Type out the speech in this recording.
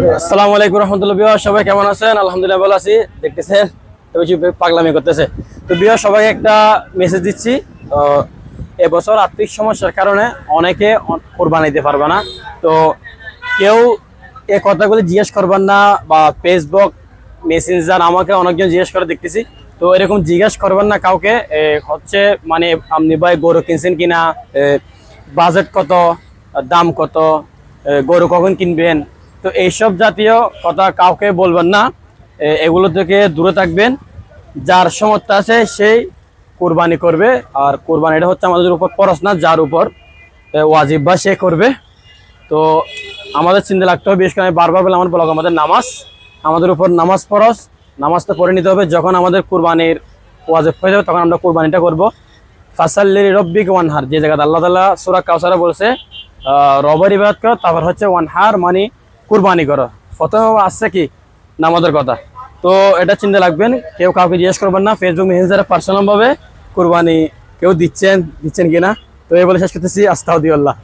আসসালামু আলাইকুম রহমতুল্লাহ বিয়া সবাই কেমন আছেন? আলহামদুলিল্লাহ ভালো আছি। দেখতেছেন বেশি পাগলামি করতেছে। তো বিয়া সবাই একটা মেসেজ দিচ্ছি। এবছর আর্থিক সমস্যার কারণে অনেকে কোরবানি দিতে পারবে না। তো কেউ এ কথাগুলি জিজ্ঞেস করবেন না বা ফেসবুক মেসেঞ্জার আমাকে অনেকজন জিজ্ঞেস করে দেখতেছি। তো এরকম জিজ্ঞেস করবেন না কাউকে। হচ্ছে মানে আপনি ভাই গরু কিনছেন কিনা? বাজেট কত? দাম কত? গরু কখন কিনবেন? তো এইসব জাতীয় কথা কাউকে বলবেন না। এগুলো থেকে দূরে থাকবেন। যার সমর্থ আছে, সেই কোরবানি করবে। আর কোরবানিটা হচ্ছে আমাদের উপর পরশ না, যার উপর ওয়াজিব বা সে করবে। তো আমাদের চিন্তা রাখতে হবে। বিশেষ করে বারবার বলে আমার ব্লগ আমাদের নামাজ। আমাদের উপর নামাজ ফরজ। নামাজটা পড়ে নিতে হবে। যখন আমাদের কোরবানির ওয়াজিব হয়ে যাবে, তখন আমরা কোরবানিটা করব। ফাসাল্লি রব্বিক ওয়ানহার, যে জায়গাতে আল্লাহ তালা সুরা কাউসারা বলছে রবের ইবাদত করো, তারপর হচ্ছে ওয়ানহার মানে কুরবানি করো। প্রথমে আসছে কি? নামাজের কথা। তো এটা চিন্তা রাখবেন কেউ কাউকে জিজ্ঞেস করবেন না ফেসবুক মেসেঞ্জারে পার্সোনাল ভাবে কুরবানি কেউ দিচ্ছেন দিচ্ছেন কিনা? তো এই বলে শেষ করতেছি। আস্তাউদ্দিউল্লাহ